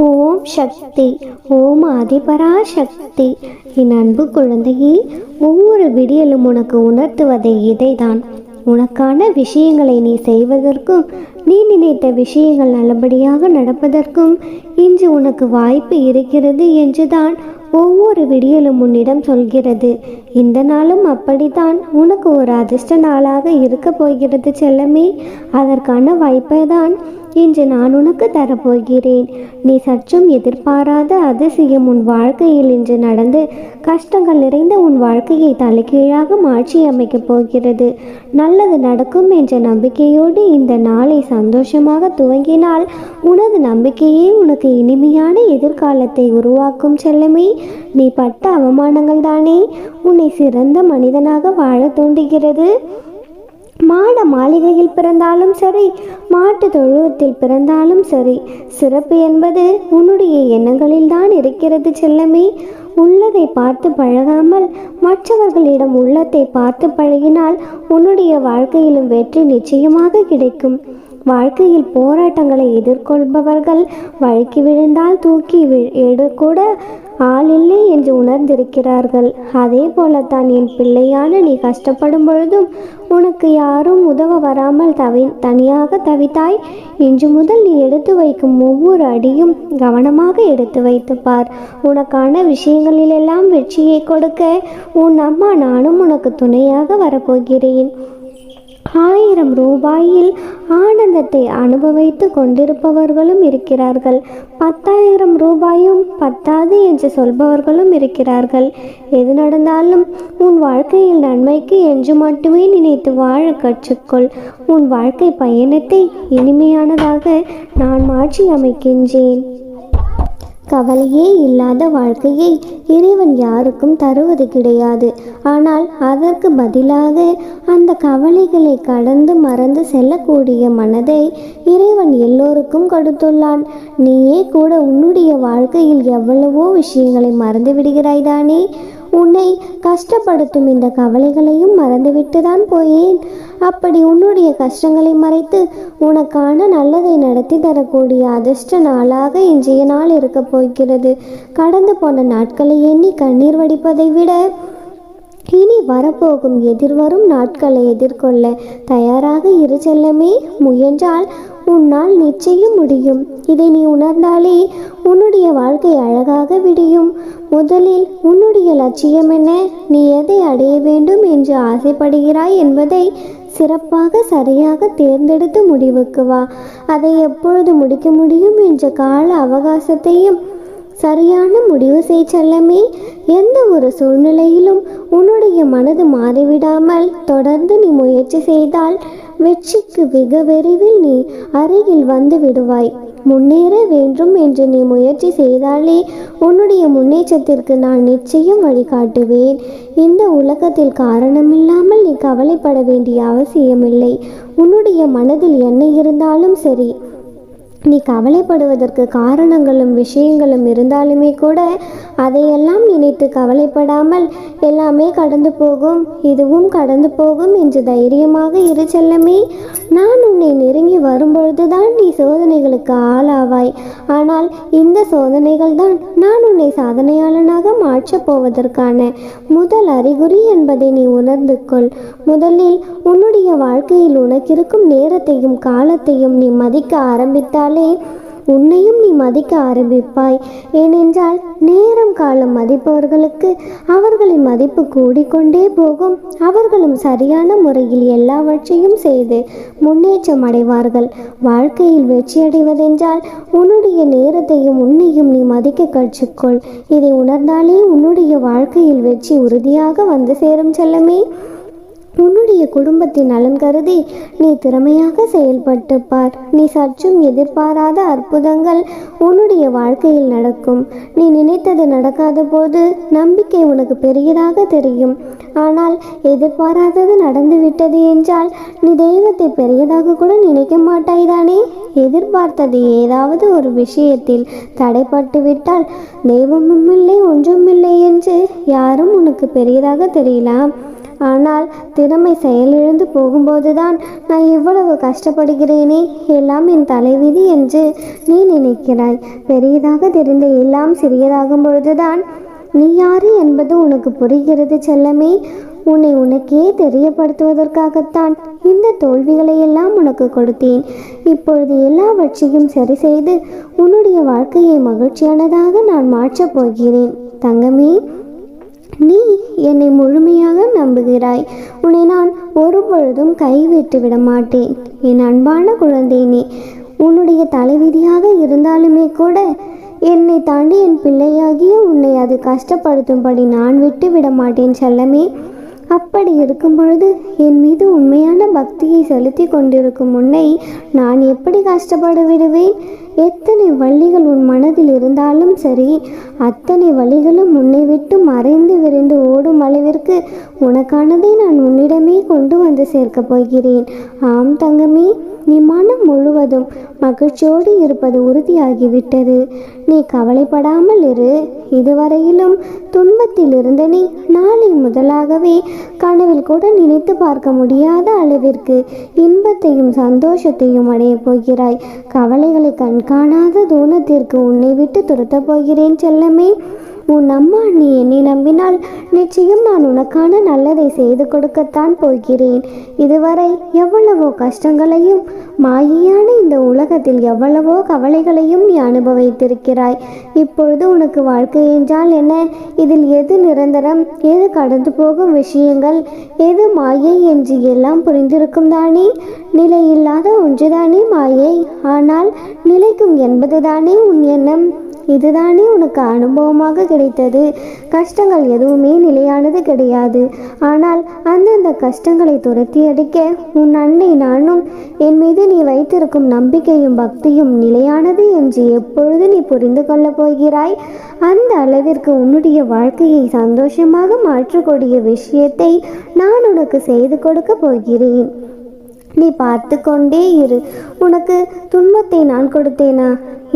ஓம் சக்தி ஓம் ஆதிபராசக்தி. என் அன்பு குழந்தையே ஒவ்வொரு விடியலும் உனக்கு உணர்த்துவதை இதைதான். உனக்கான விஷயங்களை நீ செய்வதற்கும் நீ நினைத்த விஷயங்கள் நல்லபடியாக நடப்பதற்கும் இன்று உனக்கு வாய்ப்பு இருக்கிறது என்றுதான் ஒவ்வொரு விடியலும் உன்னிடம் சொல்கிறது. இந்த நாளும் அப்படித்தான். உனக்கு ஒரு அதிர்ஷ்ட நாளாக இருக்க போகிறது செல்லமே. அதற்கான வாய்ப்பை தான் இன்று நான் உனக்கு தரப்போகிறேன். நீ சற்றும் எதிர்பாராத அதிசயம் உன் வாழ்க்கையில் இன்று நடந்து கஷ்டங்கள் நிறைந்த உன் வாழ்க்கையை தலைகீழாக மாற்றி அமைக்கப் போகிறது. நல்லது நடக்கும் என்ற நம்பிக்கையோடு இந்த நாளை சந்தோஷமாக துவங்கினால் உனது நம்பிக்கையே உனக்கு இனிமையான எதிர்காலத்தை உருவாக்கும் செல்லமே. நீ பட்ட அவமானங்கள் தானே உன்னை சிறந்த மனிதனாக வாழ தூண்டுகிறது. மாட மாளிகையில் பிறந்தாலும் சரி மாட்டு தொழுவத்தில் பிறந்தாலும் சரி சிறப்பு என்பது உன்னுடைய எண்ணங்களில் தான் இருக்கிறது செல்லமே. உள்ளதை பார்த்து பழகாமல் மற்றவர்களிடம் உள்ளத்தை பார்த்து பழகினால் உன்னுடைய வாழ்க்கையிலும் வெற்றி நிச்சயமாக கிடைக்கும். வாழ்க்கையில் போராட்டங்களை எதிர்கொள்பவர்கள் வழுக்கி விழுந்தால் தூக்கி வி- கூட ஆளில்லை என்று உணர்ந்திருக்கிறார்கள். அதே போலத்தான் என் பிள்ளையான நீ கஷ்டப்படும் பொழுதும் உனக்கு யாரும் உதவ வராமல் தவி தனியாக தவித்தாய். இன்று முதல் நீ எடுத்து வைக்கும் ஒவ்வொரு அடியும் கவனமாக எடுத்து வைத்து பார். உனக்கான விஷயங்களிலெல்லாம் வெற்றியை கொடுக்க உன் அம்மா நானும் உனக்கு துணையாக வரப்போகிறேன். ஆயிரம் ரூபாயில் ஆனந்தத்தை அனுபவித்து கொண்டிருப்பவர்களும் இருக்கிறார்கள். பத்தாயிரம் ரூபாயும் பத்தாது என்று சொல்பவர்களும் இருக்கிறார்கள். எது நடந்தாலும் உன் வாழ்க்கையில் நன்மைக்கு என்று மட்டுமே நினைத்து வாழ கற்றுக்கொள். உன் வாழ்க்கை பயணத்தை இனிமையானதாக நான் மாற்றி அமைக்கின்றேன் கவலையே இல்லாத வாழ்க்கையை இறைவன் யாருக்கும் தருவது கிடையாது. ஆனால் அதற்கு பதிலாக அந்த கவலைகளை கடந்து மறந்து செல்லக்கூடிய மனதை இறைவன் எல்லோருக்கும் கொடுத்துள்ளான். நீயே கூட உன்னுடைய வாழ்க்கையில் எவ்வளவோ விஷயங்களை மறந்து விடுகிறாய் தானே? உன்னை கஷ்டப்படுத்தும் இந்த கவலைகளையும் மறந்துவிட்டு தான் போயேன். அப்படி உன்னுடைய கஷ்டங்களை மறைத்து உனக்கான நல்லதை நடத்தி தரக்கூடிய அதிர்ஷ்ட நாளாக இன்றைய நாள் இருக்கப் போகிறது. கடந்து போன நாட்களை எண்ணி கண்ணீர் வடிப்பதை விட இனி வரப்போகும் எதிர்வரும் நாட்களை எதிர்கொள்ள தயாராக இரு செல்லமே. முயன்றால் உன்னால் நிச்சயம் முடியும். இதை நீ உணர்ந்தாலே உன்னுடைய வாழ்க்கை அழகாக விடியும். முதலில் உன்னுடைய லட்சியம் என்ன? நீ எதை அடைய வேண்டும் என்று ஆசைப்படுகிறாய் என்பதை சிறப்பாக சரியாக தேர்ந்தெடுத்து முடிவுக்கு வா. அதை எப்பொழுது முடிக்க முடியும் என்ற கால அவகாசத்தையும் சரியான முடிவு செய் செல்லமே. எந்த ஒரு சூழ்நிலையிலும் உன்னுடைய மனது மாறிவிடாமல் தொடர்ந்து நீ முயற்சி செய்தால் வெற்றிக்கு வெகு விரைவில் நீ அருகில் வந்து விடுவாய். முன்னேற வேண்டும் என்று நீ முயற்சி செய்தாலே உன்னுடைய முன்னேற்றத்திற்கு நான் நிச்சயம் வழிகாட்டுவேன். இந்த உலகத்தில் காரணமில்லாமல் நீ கவலைப்பட வேண்டிய அவசியமில்லை. உன்னுடைய மனதில் என்ன இருந்தாலும் சரி நீ கவலைப்படுவதற்கு காரணங்களும் விஷயங்களும் இருந்தாலுமே கூட அதையெல்லாம் நினைத்து கவலைப்படாமல் எல்லாமே கடந்து போகும் இதுவும் கடந்து போகும் என்று தைரியமாக இரு செல்லமே. நான் உன்னை நெருங்கி வரும்பொழுதுதான் நீ சோதனைகளுக்கு ஆளாவாய். ஆனால் இந்த சோதனைகள் தான் நான் உன்னை சாதனையாளனாக மாற்றப் போவதற்கான முதல் அறிகுறி என்பதை நீ உணர்ந்து கொள். முதலில் உன்னுடைய வாழ்க்கையில் உனக்கிருக்கும் நேரத்தையும் காலத்தையும் நீ மதிக்க ஆரம்பித்தால் உன்னையும் நீ மதிக்க ஆரம்பிப்பாய். ஏனென்றால் நேரம் காலம் மதிப்பவர்களுக்கு அவர்களின் மதிப்பு கூடிக்கொண்டே போகும். அவர்களும் சரியான முறையில் எல்லாவற்றையும் செய்து முன்னேற்றம் அடைவார்கள். வாழ்க்கையில் வெற்றியடைவதென்றால் உன்னுடைய நேரத்தையும் உன்னையும் நீ மதிக்க கற்றுக்கொள். இதை உணர்ந்தாலே உன்னுடைய வாழ்க்கையில் வெற்றி உறுதியாக வந்து சேரும் செல்லமே. உன்னுடைய குடும்பத்தின் நலன் கருதி நீ திறமையாக செயல்பட்டு பார் நீ சற்றும் எதிர்பாராத அற்புதங்கள் உன்னுடைய வாழ்க்கையில் நடக்கும். நீ நினைத்தது நடக்காத போது நம்பிக்கை உனக்கு பெரியதாக தெரியும். ஆனால் எதிர்பாராதது நடந்துவிட்டது என்றால் நீ தெய்வத்தை பெரியதாக கூட நினைக்க மாட்டாய் தானே? எதிர்பார்த்தது ஏதாவது ஒரு விஷயத்தில் தடைப்பட்டு விட்டால் தெய்வமும் இல்லை ஒன்றுமில்லை என்று யாரும் உனக்கு பெரியதாக தெரியலாம். ஆனால் திறமை செயலிழந்து போகும்போதுதான் நான் இவ்வளவு கஷ்டப்படுகிறேனே. எல்லாம் என் தலைவிதி என்று நீ நினைக்கிறாய். பெரியதாக தெரிந்த எல்லாம் சிறியதாகும் பொழுதுதான் நீ யாரு என்பது உனக்கு புரிகிறது செல்லமே. உன்னை உனக்கே தெரியப்படுத்துவதற்காகத்தான் இந்த தோல்விகளை எல்லாம் உனக்கு கொடுத்தேன். இப்பொழுது எல்லாவற்றையும் சரி செய்து உன்னுடைய வாழ்க்கையை மகிழ்ச்சியானதாக நான் மாற்றப் போகிறேன். தங்கமே நீ என்னை முழுமையாக நம்புகிறாய். உன்னை நான் ஒருபொழுதும் கைவிட்டு விட மாட்டேன் என் அன்பான குழந்தைனே உன்னுடைய தலைவிதியாக இருந்தாலுமே கூட என்னை தாண்டி என் பிள்ளையாகிய உன்னை அது கஷ்டப்படுத்தும்படி நான் விட்டு விட மாட்டேன் செல்லமே. அப்படி இருக்கும் பொழுது என் மீது உண்மையான பக்தியை செலுத்தி கொண்டிருக்கும் உன்னை நான் எப்படி கஷ்டப்பட விடுவேன்? எத்தனை வள்ளிகள் உன் மனதில் இருந்தாலும் சரி அத்தனை வழிகளும் உன்னை விட்டு மறைந்து விரைந்து ஓடும் அளவிற்கு உனக்கானதை நான் உன்னிடமே கொண்டு வந்து சேர்க்கப் போகிறேன். ஆம் தங்கமே நீ மனம் முழுவதும் மகிழ்ச்சியோடு இருப்பது உறுதியாகிவிட்டது. நீ கவலைப்படாமல் இரு. இதுவரையிலும் துன்பத்தில் இருந்த நீ நாளை முதலாகவே கனவில் கூட நினைத்து பார்க்க முடியாத அளவிற்கு இன்பத்தையும் சந்தோஷத்தையும் அடையப் போகிறாய். கவலைகளை கண்காணாத தூணத்திற்கு உன்னை விட்டு துரத்தப் போகிறேன் செல்லமே. உன் அம்மா நீ என்னை நம்பினால் நிச்சயம் நான் உனக்கான நல்லதை செய்து கொடுக்கத்தான் போகிறேன். இதுவரை எவ்வளவோ கஷ்டங்களையும் மாயையான இந்த உலகத்தில் எவ்வளவோ கவலைகளையும் நீ அனுபவித்திருக்கிறாய். இப்பொழுது உனக்கு வாழ்க்கை என்றால் என்ன? இதில் எது நிரந்தரம்? எது கடந்து போகும் விஷயங்கள்? எது மாயை என்று எல்லாம் புரிந்திருக்கும் தானே? நிலையில்லாத ஒன்றுதானே மாயை? ஆனால் நிலைக்கும் என்பதுதானே உன் எண்ணம். இதுதானே உனக்கு அனுபவமாக கிடைத்தது. கஷ்டங்கள் எதுவுமே நிலையானது கிடையாது. ஆனால் அந்தந்த கஷ்டங்களை துரத்தி அடிக்க உன் அன்னை நானும் என் மீது நீ வைத்திருக்கும் நம்பிக்கையும் பக்தியும் நிலையானது என்று எப்பொழுது நீ புரிந்து கொள்ளப் போகிறாய்? அந்த அளவிற்கு உன்னுடைய வாழ்க்கையை சந்தோஷமாக மாற்றக்கூடிய விஷயத்தை நான் உனக்கு செய்து கொடுக்க போகிறேன். நீ பார்த்து கொண்டே இரு. உனக்கு துன்பத்தை நான் கொடுத்தேனா?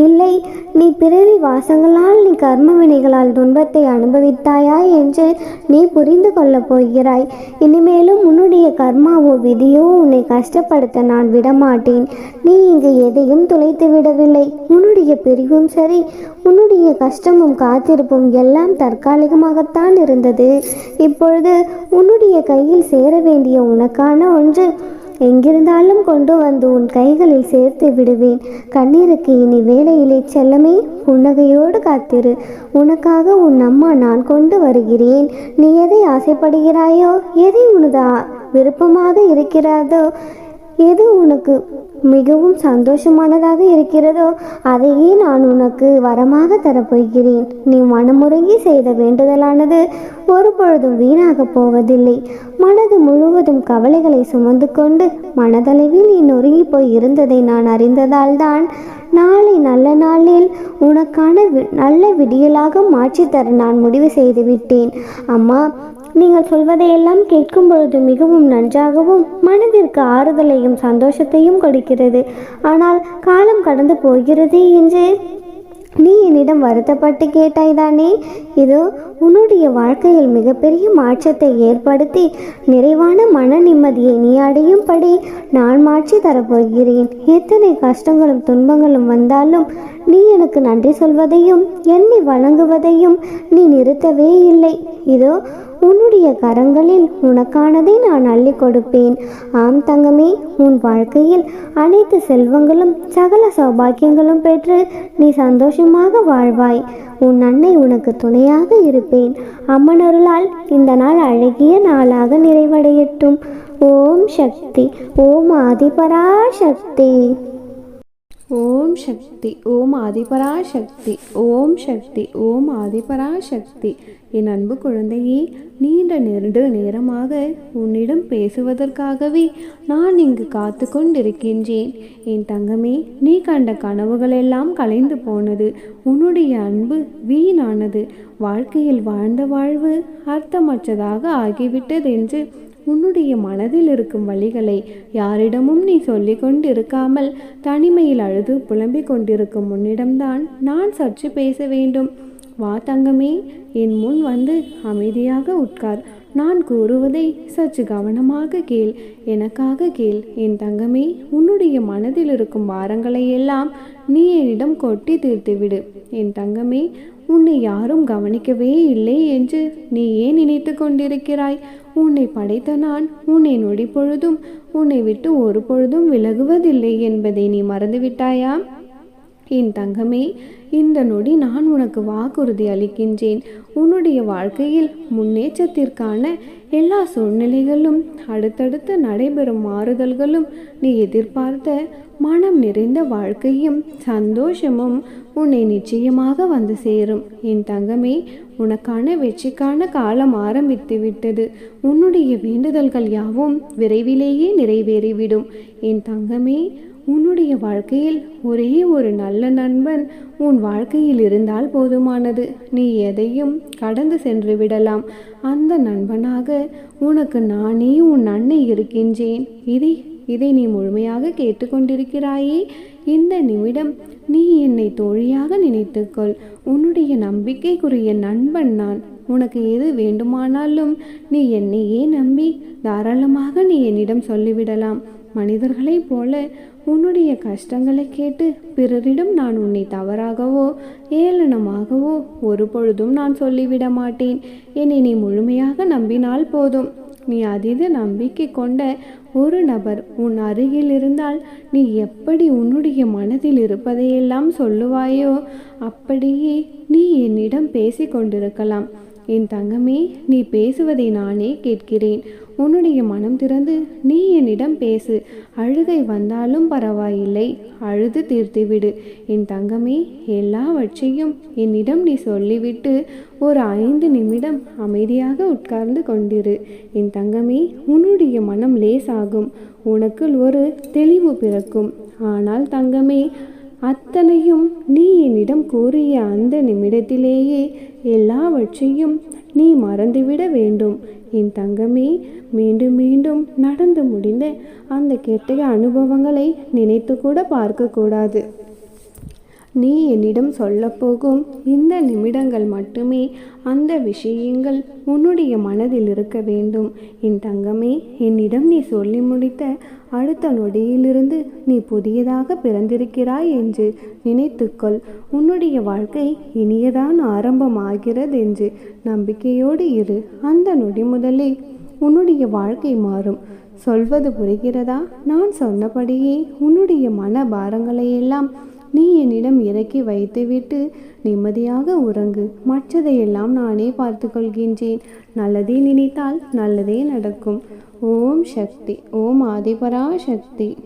இல்லை நீ பிறவி வாசங்களால் நீ கர்ம வினைகளால் துன்பத்தை அனுபவித்தாயா என்று நீ புரிந்து கொள்ளப் போகிறாய். இனிமேலும் உன்னுடைய கர்மாவோ விதியோ உன்னை கஷ்டப்படுத்த நான் விடமாட்டேன். நீ இங்கு எதையும் துளைத்து விடவில்லை. உன்னுடைய பிரிவும் சரி உன்னுடைய கஷ்டமும் காத்திருப்பும் எல்லாம் தற்காலிகமாகத்தான் இருந்தது. இப்பொழுது உன்னுடைய கையில் சேர வேண்டிய உனக்கான ஒன்று எங்கிருந்தாலும் கொண்டு வந்து உன் கைகளில் சேர்த்து விடுவேன். கண்ணீருக்கு இனி வேலையிலே செல்லமே. புன்னகையோடு காத்திரு. உனக்காக உன் அம்மா நான் கொண்டு வருகிறேன். நீ எதை ஆசைப்படுகிறாயோ எதை உனது விருப்பமாக இருக்கிறதோ எது உனக்கு மிகவும் சந்தோஷமானதாக இருக்கிறதோ அதையே நான் உனக்கு வரமாக தரப்போகிறேன். நீ மனமுறங்கி செய்த வேண்டுதலானது ஒரு பொழுதும் வீணாக போவதில்லை. மனது முழுவதும் கவலைகளை சுமந்து கொண்டு மனதளவில் நீ நொறுங்கி போய் இருந்ததை நான் அறிந்ததால்தான் நாளை நல்ல நாளில் உனக்கான வி- நல்ல விடியலாக மாற்றித்தர நான் முடிவு செய்து விட்டேன். அம்மா நீங்கள் சொல்வதையெல்லாம் கேட்கும் பொழுது மிகவும் நன்றாகவும் மனதிற்கு ஆறுதலையும் சந்தோஷத்தையும் கொடுக்கிறது. ஆனால் காலம் கடந்து போகிறது என்று நீ என்னிடம் வருத்தப்பட்டு கேட்டாய்தானே இதோ உன்னுடைய வாழ்க்கையில் மிகப்பெரிய மாற்றத்தை ஏற்படுத்தி நிறைவான மன நிம்மதியை நீ அடையும்படி நான் மாற்றி தரப்போகிறேன். எத்தனை கஷ்டங்களும் துன்பங்களும் வந்தாலும் நீ எனக்கு நன்றி சொல்வதையும் என்னை வணங்குவதையும் நீ நிறுத்தவே இல்லை. இதோ உன்னுடைய கரங்களில் உனக்கானதை நான் அள்ளி கொடுப்பேன். ஆம் தங்கமே உன் வாழ்க்கையில் அனைத்து செல்வங்களும் சகல சௌபாக்கியங்களும் பெற்று நீ சந்தோஷமாக வாழ்வாய். உன் அன்னை உனக்கு துணையாக இருப்பேன். அம்மனருளால் இந்த நாள் அழகிய நாளாக நிறைவடையட்டும். ஓம் சக்தி ஓம் ஆதிபரா சக்தி ஓம் சக்தி ஓம் ஆதிபரா சக்தி ஓம் சக்தி ஓம் ஆதிபரா சக்தி என் அன்பு குழந்தையே நீண்ட நெருண்டு நேரமாக உன்னிடம் பேசுவதற்காகவே நான் இங்கு காத்து கொண்டிருக்கின்றேன். என் தங்கமே நீ கண்ட கனவுகளெல்லாம் கலைந்து போனது உன்னுடைய அன்பு வீணானது. வாழ்க்கையில் வாழ்ந்த வாழ்வு அர்த்தமற்றதாக ஆகிவிட்டதென்று உன்னுடைய மனதில் இருக்கும் வழிகளை யாரிடமும் நீ சொல்லிக் கொண்டிருக்காமல் தனிமையில் அழுது புலம்பிக் கொண்டிருக்கும் உன்னிடம்தான் நான் சற்று பேச வேண்டும். வா தங்கமே என் முன் வந்து அமைதியாக உட்கார். நான் கூறுவதை சற்று கவனமாக கேள். எனக்காக கேள். என் தங்கமே உன்னுடைய மனதில் இருக்கும் வாரங்களை எல்லாம் நீ என்னிடம் கொட்டி தீர்த்துவிடு என் தங்கமே உன்னை யாரும் கவனிக்கவே இல்லை என்று நீ ஏன் நினைத்து கொண்டிருக்கிறாய்? உன்னை படைத்த நான் உன்னை நொடி பொழுதும் உன்னை விட்டு ஒரு பொழுதும் விலகுவதில்லை என்பதை நீ மறந்துவிட்டாயா? என் தங்கமே இந்த நொடி நான் உனக்கு வாக்குறுதி அளிக்கின்றேன். உன்னுடைய வாழ்க்கையில் முன்னேற்றத்திற்கான எல்லா சூழ்நிலைகளும் அடுத்தடுத்து நடைபெறும் மாறுதல்களும் நீ எதிர்பார்த்த மனம் நிறைந்த வாழ்க்கையும் சந்தோஷமும் உன்னை நிச்சயமாக வந்து சேரும். என் தங்கமே உனக்கான வெற்றிக்கான காலம் ஆரம்பித்து விட்டது உன்னுடைய வேண்டுதல்கள் யாவும் விரைவிலேயே நிறைவேறிவிடும். என் தங்கமே உன்னுடைய வாழ்க்கையில் ஒரே ஒரு நல்ல நண்பன் உன் வாழ்க்கையில் இருந்தால் போதுமானது. நீ எதையும் கடந்து சென்று விடலாம். அந்த நண்பனாக உனக்கு நானே உன் அன்னை இருக்கின்றேன். இதை இதை நீ முழுமையாக கேட்டுக்கொண்டிருக்கிறாயே. இந்த நிமிடம் நீ என்னை தோழியாக நினைத்துக்கொள். உன்னுடைய நம்பிக்கைக்குரிய நண்பன் நான். உனக்கு எது வேண்டுமானாலும் நீ என்னையே நம்பி தாராளமாக நீ என்னிடம் சொல்லிவிடலாம். மனிதர்களைப் போல உன்னுடைய கஷ்டங்களை கேட்டு பிறரிடம் நான் உன்னை தவறாகவோ ஏளனமாகவோ ஒரு பொழுதும் நான் சொல்லிவிட மாட்டேன். என்னை நீ முழுமையாக நம்பினால் போதும். நீ அதீத நம்பிக்கை கொண்ட ஒரு நபர் உன் அருகில் இருந்தால் நீ எப்படி உன்னுடைய மனதில் இருப்பதையெல்லாம் சொல்லுவாயோ அப்படியே நீ என்னிடம் பேசிக் கொண்டிருக்கலாம் என் தங்கமே நீ பேசுவதை நானே கேட்கிறேன். உன்னுடைய மனம் திறந்து நீ என்னிடம் பேசு. அழுகை வந்தாலும் பரவாயில்லை. அழுது தீர்த்துவிடு. என் தங்கமே எல்லாவற்றையும் என்னிடம் நீ சொல்லிவிட்டு ஒரு ஐந்து நிமிடம் அமைதியாக உட்கார்ந்து கொண்டிரு. என் தங்கமே உன்னுடைய மனம் லேசாகும். உனக்குள் ஒரு தெளிவு பிறக்கும். ஆனால் தங்கமே அத்தனையும் நீ என்னிடம் கூறிய அந்த நிமிடத்திலேயே எல்லாவற்றையும் நீ மறந்துவிட வேண்டும். என் தங்கமே மீண்டும் மீண்டும் நடந்து முடிந்த அந்த கெட்ட அனுபவங்களை நினைத்து கூட பார்க்கக்கூடாது. நீ என்னிடம் சொல்லப்போகும் இந்த நிமிடங்கள் மட்டுமே. அந்த விஷயங்கள் உன்னுடைய மனதில் இருக்க வேண்டும். என் தங்கமே என்னிடம் நீ சொல்லி முடித்த அடுத்த நொடியிலிருந்து நீ புதியதாக பிறந்திருக்கிறாய் என்று நினைத்துக்கொள். உன்னுடைய வாழ்க்கை இனியதான் ஆரம்பமாகிறது என்று நம்பிக்கையோடு இரு. அந்த நொடி முதலே உன்னுடைய வாழ்க்கை மாறும். சொல்வது புரிகிறதா? நான் சொன்னபடியே உன்னுடைய மன பாரங்களை எல்லாம் நீ என்னிடம் இறக்கி வைத்துவிட்டு நிம்மதியாக உறங்கு. மற்றதையெல்லாம் நானே பார்த்து கொள்கின்றேன் நல்லதே நினைத்தால் நல்லதே நடக்கும். ஓம் சக்தி. ஓம் ஆதிபரா சக்தி